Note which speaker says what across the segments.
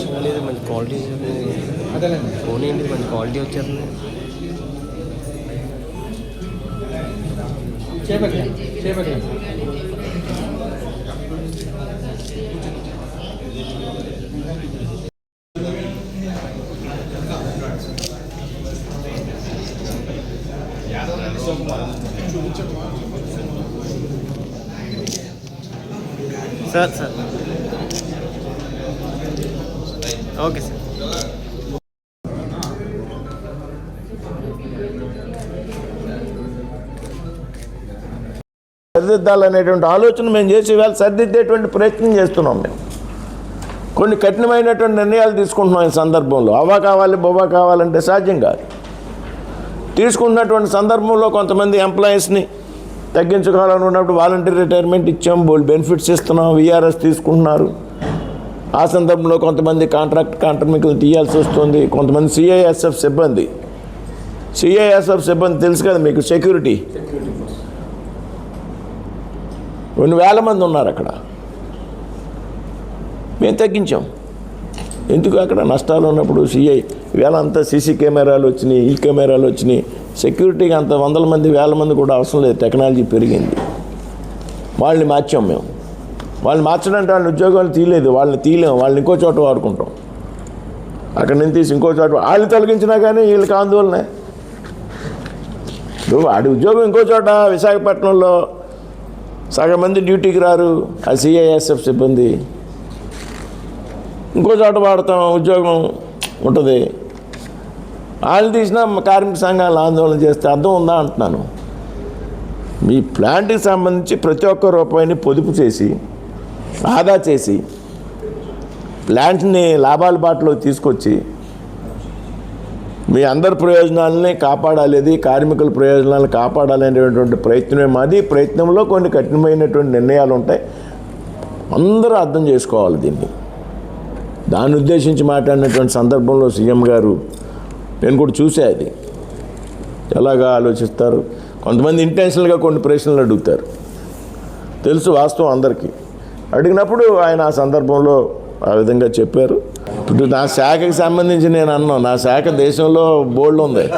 Speaker 1: చూడలేదు మంచి క్వాలిటీ
Speaker 2: అదేలేండి
Speaker 1: ఫోన్ ఏంటి మంచి క్వాలిటీ వచ్చేస్తుంది
Speaker 2: చేపట్టండి చేపట్టండి
Speaker 1: సార్ సార్. Okay sir.
Speaker 3: సరిదిద్దాలనేటువంటి ఆలోచన మేము చేసి ఇవాళ సరిదిద్దేటువంటి ప్రయత్నం చేస్తున్నాం మేము. కొన్ని కఠినమైనటువంటి నిర్ణయాలు తీసుకుంటున్నాం ఈ సందర్భంలో. అవ్వా కావాలి బొవ్వ కావాలంటే సాధ్యం కాదు. తీసుకున్నటువంటి సందర్భంలో కొంతమంది ఎంప్లాయీస్ని తగ్గించుకోవాలని ఉన్నప్పుడు వాలంటీర్ రిటైర్మెంట్ ఇచ్చాం బోల్డ్ బెనిఫిట్స్ ఇస్తున్నాం విఆర్ఎస్ తీసుకుంటున్నారు. ఆ సందర్భంలో కొంతమంది కాంట్రాక్ట్ కాంట్రాక్టులు తీయాల్సి వస్తుంది. కొంతమంది సిఐఎస్ఎఫ్ సిబ్బంది. సిఐఎస్ఎఫ్ సిబ్బంది తెలుసు కదా మీకు సెక్యూరిటీ. కొన్ని వేల మంది ఉన్నారు అక్కడ. మేము తగ్గించాం. ఎందుకు అక్కడ నష్టాలు ఉన్నప్పుడు సిఐ వేళ అంతా సీసీ కెమెరాలు వచ్చినాయి ఈ కెమెరాలు వచ్చినాయి సెక్యూరిటీకి అంత వందల మంది వేల మంది కూడా అవసరం లేదు. టెక్నాలజీ పెరిగింది. వాళ్ళని మార్చాం మేము. వాళ్ళని మార్చడానికి వాళ్ళని ఉద్యోగాలు తీయలేదు. వాళ్ళని తీయలేము వాళ్ళని ఇంకో చోట వాడుకుంటాం. అక్కడి నుంచి తీసి ఇంకో చోట వాళ్ళని తొలగించినా కానీ వీళ్ళకి ఆందోళనే. వాడి ఉద్యోగం ఇంకో చోట విశాఖపట్నంలో సగం మంది డ్యూటీకి రారు. ఆ సిఐఎస్ఎఫ్ సిబ్బంది. ఇంకో చోట వాడతాం. ఉద్యోగం ఉంటుంది. వాళ్ళు తీసినా కార్మిక సంఘాలు ఆందోళన చేస్తే అర్థం ఉందా అంటున్నాను. మీ ప్లాంట్కి సంబంధించి ప్రతి ఒక్క రూపాయిని పొదుపు చేసి ఆదా చేసి ప్లాంట్ని లాభాల బాటలో తీసుకొచ్చి మీ అందరి ప్రయోజనాలని కాపాడాలి కార్మికుల ప్రయోజనాలను కాపాడాలనేటువంటి ప్రయత్నమే మాది. ప్రయత్నంలో కొన్ని కఠినమైనటువంటి నిర్ణయాలు ఉంటాయి. అందరూ అర్థం చేసుకోవాలి దీన్ని. దాన్ని ఉద్దేశించి మాట్లాడినటువంటి సందర్భంలో సీఎం గారు నేను కూడా చూసే అది. ఎలాగా ఆలోచిస్తారు? కొంతమంది ఇంటెన్షనల్గా కొన్ని ప్రశ్నలు అడుగుతారు. తెలుసు వాస్తవం అందరికీ. అడిగినప్పుడు ఆయన ఆ సందర్భంలో ఆ విధంగా చెప్పారు. ఇప్పుడు నా శాఖకి సంబంధించి నేను అన్నాను నా శాఖ దేశంలో బోల్డ్ ఉంది.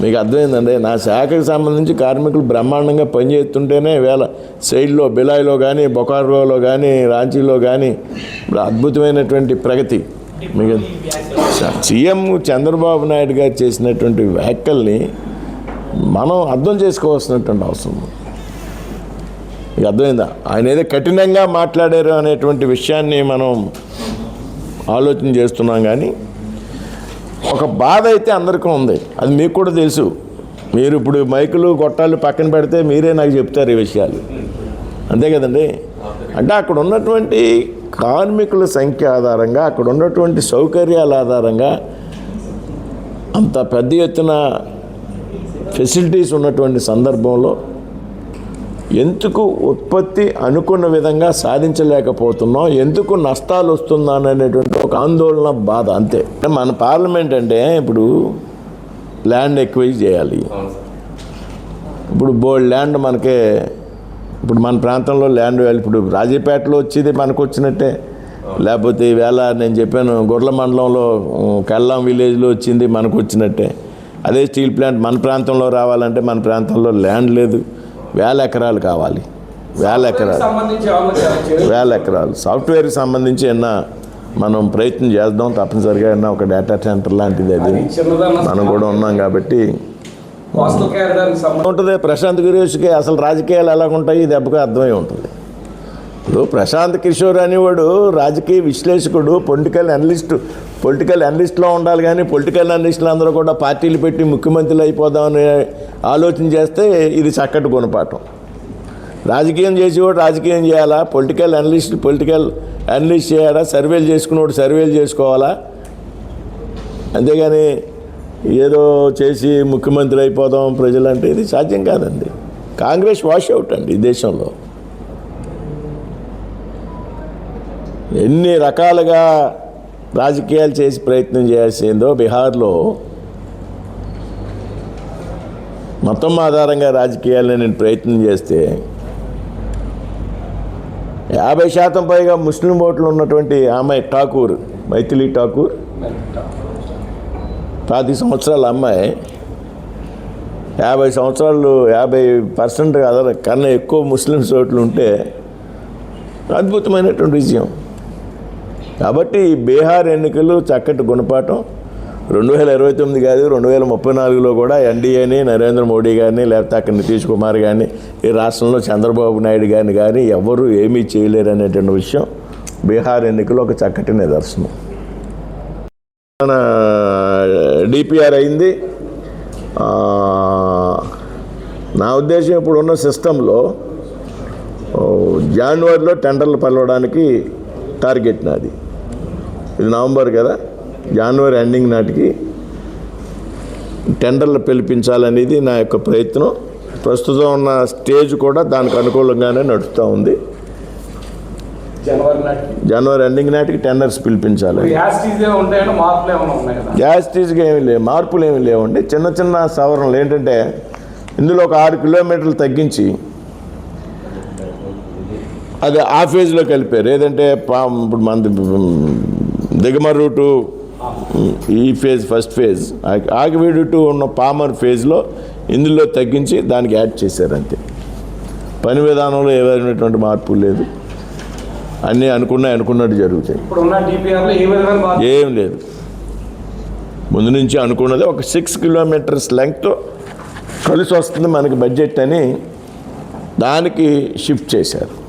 Speaker 3: మీకు అర్థమైందండి? నా శాఖకి సంబంధించి కార్మికులు బ్రహ్మాండంగా పనిచేస్తుంటేనే వేళ సైడ్లో బిలాయిలో కానీ బొకారోలో కానీ రాంచీలో కానీ అద్భుతమైనటువంటి ప్రగతి. మీకు సీఎం చంద్రబాబు నాయుడు గారు చేసినటువంటి వ్యాఖ్యల్ని మనం అర్థం చేసుకోవాల్సినటువంటి అవసరం ఉంది. అర్థమైందా? ఆయన ఏదో కఠినంగా మాట్లాడారు అనేటువంటి విషయాన్ని మనం ఆలోచన చేస్తున్నాం కానీ ఒక బాధ అయితే అందరికీ ఉంది. అది మీకు కూడా తెలుసు. మీరు ఇప్పుడు మైకులు గొట్టాలు పక్కన పెడితే మీరే నాకు చెప్తారు ఈ విషయాలు. అంతే కదండి? అంటే అక్కడ ఉన్నటువంటి కార్మికుల సంఖ్య ఆధారంగా అక్కడ ఉన్నటువంటి సౌకర్యాల ఆధారంగా అంత పెద్ద ఎత్తున ఫెసిలిటీస్ ఉన్నటువంటి సందర్భంలో ఎందుకు ఉత్పత్తి అనుకున్న విధంగా సాధించలేకపోతున్నాం? ఎందుకు నష్టాలు వస్తుందా అనేటువంటి ఒక ఆందోళన బాధ అంతే. మన పార్లమెంట్ అంటే ఇప్పుడు ల్యాండ్ ఎక్వైజ్ చేయాలి. ఇప్పుడు బోల్డ్ ల్యాండ్ మనకే ఇప్పుడు మన ప్రాంతంలో ల్యాండ్ వాల్యూ ఇప్పుడు రాజీపేటలో వచ్చేది మనకు వచ్చినట్టే. లేకపోతే ఈవేళ నేను చెప్పాను గొర్ల మండలంలో కల్లాం విలేజ్లో వచ్చింది మనకు వచ్చినట్టే. అదే స్టీల్ ప్లాంట్ మన ప్రాంతంలో రావాలంటే మన ప్రాంతంలో ల్యాండ్ లేదు. వేల ఎకరాలు కావాలి. వేల ఎకరాలు.
Speaker 2: ఏమన్నా
Speaker 3: వేల ఎకరాలు. సాఫ్ట్వేర్కి సంబంధించి ఎన్న మనం ప్రయత్నం చేద్దాం. తప్పనిసరిగా ఎన్న ఒక డేటా సెంటర్ లాంటిది అది. మనం కూడా ఉన్నాం కాబట్టి
Speaker 2: కోస్టల్ క్యారిడార్కి
Speaker 3: ఉంటుంది ప్రశాంత్ గిరీష్కి అసలు రాజకీయాలు ఎలా ఉంటాయి? దెబ్బగా అర్థమై ఉంటుంది. ఇప్పుడు ప్రశాంత్ కిషోర్ అనేవాడు రాజకీయ విశ్లేషకుడు పొలిటికల్ అనలిస్ట్ పొలిటికల్ అనలిస్ట్లో ఉండాలి కానీ పొలిటికల్ అనలిస్టులు అందరూ కూడా పార్టీలు పెట్టి ముఖ్యమంత్రులు అయిపోదామని ఆలోచన చేస్తే ఇది చక్కటి గుణపాఠం. రాజకీయం చేసేవాడు రాజకీయం చేయాలా? పొలిటికల్ అనలిస్ట్ పొలిటికల్ అనలిస్ట్ చేయాలా? సర్వేలు చేసుకునేవాడు సర్వేలు చేసుకోవాలా? అంతేగాని ఏదో చేసి ముఖ్యమంత్రి అయిపోదాం ప్రజలంటే ఇది సాధ్యం కాదండి. కాంగ్రెస్ వాష్ అవుట్ అండి ఈ దేశంలో. ఎన్ని రకాలుగా రాజకీయాలు చేసి ప్రయత్నం చేసిందో బీహార్లో మతం ఆధారంగా రాజకీయాలని నేను ప్రయత్నం చేస్తే యాభై శాతం పైగా ముస్లిం ఓట్లు ఉన్నటువంటి ఆమె ఠాకూర్ మైథిలి ఠాకూర్. పాతి సంవత్సరాల అమ్మాయి. యాభై సంవత్సరాలు యాభై పర్సెంట్ కాదు కన్నా ఎక్కువ ముస్లిమ్స్ ఓట్లు ఉంటే అద్భుతమైనటువంటి విజయం. కాబట్టి బీహార్ ఎన్నికలు చక్కటి గుణపాఠం. రెండు వేల ఇరవై తొమ్మిది కాదు రెండు వేల ముప్పై నాలుగులో కూడా ఎన్డీఏని నరేంద్ర మోడీ గారిని లేకపోతే అక్కడ నితీష్ కుమార్ కానీ ఈ రాష్ట్రంలో చంద్రబాబు నాయుడు గారిని కానీ ఎవరు ఏమీ చేయలేరు అనేటువంటి విషయం బీహార్ ఎన్నికలు ఒక చక్కటి నిదర్శనం. మన డిపిఆర్ అయింది. నా ఉద్దేశం ఇప్పుడు ఉన్న సిస్టంలో జాన్వరిలో టెండర్లు పలవడానికి టార్గెట్ నాది. ఇది నవంబర్ కదా జనవరి ఎండింగ్ నాటికి టెండర్లు పిలిపించాలనేది నా యొక్క ప్రయత్నం. ప్రస్తుతం ఉన్న స్టేజ్ కూడా దానికి అనుకూలంగానే నడుస్తూ ఉంది.
Speaker 2: జనవరి
Speaker 3: ఎండింగ్ నాటికి టెండర్స్ పిలిపించాలి.
Speaker 2: గ్యాస్ టీజే ఉంటాయని మార్పులు ఏమైనా ఉన్నాయి కదా?
Speaker 3: గ్యాస్ టీజ్గా ఏమి లేవు మార్పులు ఏమి లేవండి. చిన్న చిన్న సవరణలు ఏంటంటే ఇందులో ఒక ఆరు కిలోమీటర్లు తగ్గించి అది ఆ ఫేజ్లో కలిపారు ఏదంటే పా ఇప్పుడు మన దిగమర్ రూటు ఈ phase first phase Akividu to ఉన్న పామర్ ఫేజ్లో ఇందులో తగ్గించి దానికి యాడ్ చేశారు అంతే. పని విధానంలో ఏమైనటువంటి మార్పు లేదు. అన్నీ అనుకున్నాయి అనుకున్నట్టు జరుగుతాయి. ఏం లేదు. ముందు నుంచి అనుకున్నది ఒక సిక్స్ కిలోమీటర్స్ లెంగ్త్ కలిసి వస్తుంది మనకి బడ్జెట్ అని దానికి షిఫ్ట్ చేశారు.